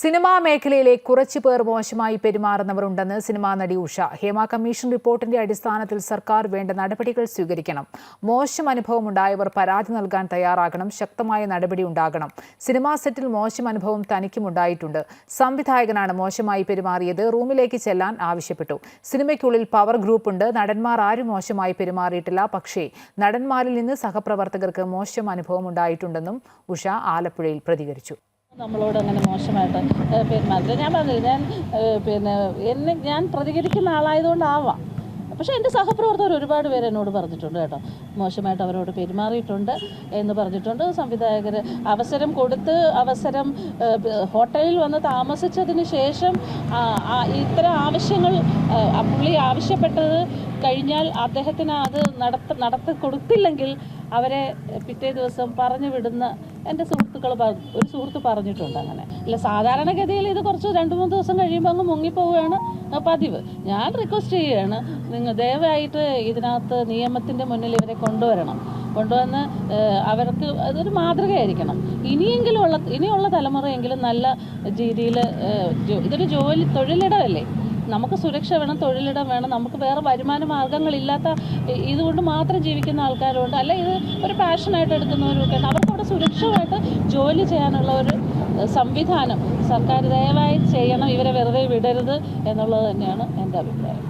Cinema മേഖലയിലെ കുറച്ചു പേർ മോശമായി പെരുമാറുന്നവരുണ്ടെന്ന് സിനിമാ നടി ഉഷ. ഹേമ കമ്മീഷൻ റിപ്പോർട്ടിന്റെ അടിസ്ഥാനത്തിൽ സർക്കാർ വേണ്ട നടപടികൾ സ്വീകരിക്കണം. മോശം അനുഭവം ഉണ്ടായവർ പരാതി നൽകാൻ തയ്യാറാകണം. ശക്തമായ നടപടി ഉണ്ടാകണം. സിനിമാ സെറ്റിൽ മോശം അനുഭവം തനിക്കും ഉണ്ടായിട്ടുണ്ട്. സംവിധായകനാണ് മോശമായി പെരുമാറിയത്. റൂമിലേക്ക് ചെല്ലാൻ ആവശ്യപ്പെട്ടു. സിനിമയ്ക്കുള്ളിൽ പവർ ഗ്രൂപ്പ് ഉണ്ട്. നടന്മാർ ആരും മോശമായി പെരുമാറിയിട്ടില്ല. പക്ഷേ നടന്മാരിൽ നിന്ന് സഹപ്രവർത്തകർക്ക് മോശം അനുഭവം ഉണ്ടായിട്ടുണ്ടെന്നും ഉഷ ആലപ്പുഴയിൽ പ്രതികരിച്ചു. നമ്മളോട് അങ്ങനെ മോശമായിട്ട് പെരുമാറില്ല ഞാൻ പറഞ്ഞില്ല ഞാൻ പിന്നെ എന്നെ ഞാൻ പ്രതികരിക്കുന്ന ആളായതുകൊണ്ടാവാം. പക്ഷേ എന്റെ സഹപ്രവർത്തകർ ഒരുപാട് പേര് എന്നോട് പറഞ്ഞിട്ടുണ്ട് കേട്ടോ. മോശമായിട്ട് അവരോട് പെരുമാറിയിട്ടുണ്ട് എന്ന് പറഞ്ഞിട്ടുണ്ട്. സംവിധായകർ അവസരം കൊടുത്ത് അവസരം ഹോട്ടലിൽ വന്ന് താമസിച്ചതിന് ശേഷം ഇത്തരം ആവശ്യങ്ങൾ പുള്ളി ആവശ്യപ്പെട്ടത് കഴിഞ്ഞാൽ അദ്ദേഹത്തിന് അത് നടത്ത നടത്തി കൊടുത്തില്ലെങ്കിൽ അവരെ പിറ്റേ ദിവസം പറഞ്ഞു വിടുന്ന എന്റെ സുഹൃത്തുക്കൾ ഒരു സുഹൃത്ത് പറഞ്ഞിട്ടുണ്ട് അങ്ങനെ. അല്ല സാധാരണഗതിയിൽ ഇത് കുറച്ച് രണ്ട് മൂന്ന് ദിവസം കഴിയുമ്പോൾ അങ്ങ് മുങ്ങിപ്പോവുകയാണ് പതിവ്. ഞാൻ റിക്വസ്റ്റ് ചെയ്യുകയാണ് നിങ്ങൾ ദയവായിട്ട് ഇതിനകത്ത് നിയമത്തിന്റെ മുന്നിൽ ഇവരെ കൊണ്ടുവരണം. കൊണ്ടുവന്ന് അവർക്ക് അതൊരു മാതൃകയായിരിക്കണം. ഇനിയെങ്കിലും ഉള്ള ഇനിയുള്ള തലമുറയെങ്കിലും നല്ല രീതിയിൽ ഇതൊരു ജോലി തൊഴിലിടമല്ലേ? നമുക്ക് സുരക്ഷ വേണം തൊഴിലിടം വേണം. നമുക്ക് വേറെ വരുമാന മാർഗങ്ങളില്ലാത്ത ഇതുകൊണ്ട് മാത്രം ജീവിക്കുന്ന ആൾക്കാരുണ്ട്. അല്ല ഇത് ഒരു പാഷനായിട്ട് എടുക്കുന്നവരൊക്കെ ഉണ്ട് അവർക്ക് സുരക്ഷമായിട്ട് ജോലി ചെയ്യാനുള്ള ഒരു സംവിധാനം സർക്കാർ ദയവായി ചെയ്യണം ഇവരെ വെറുതെ വിടരുത് എന്നുള്ളത് തന്നെയാണ് എന്റെ അഭിപ്രായം.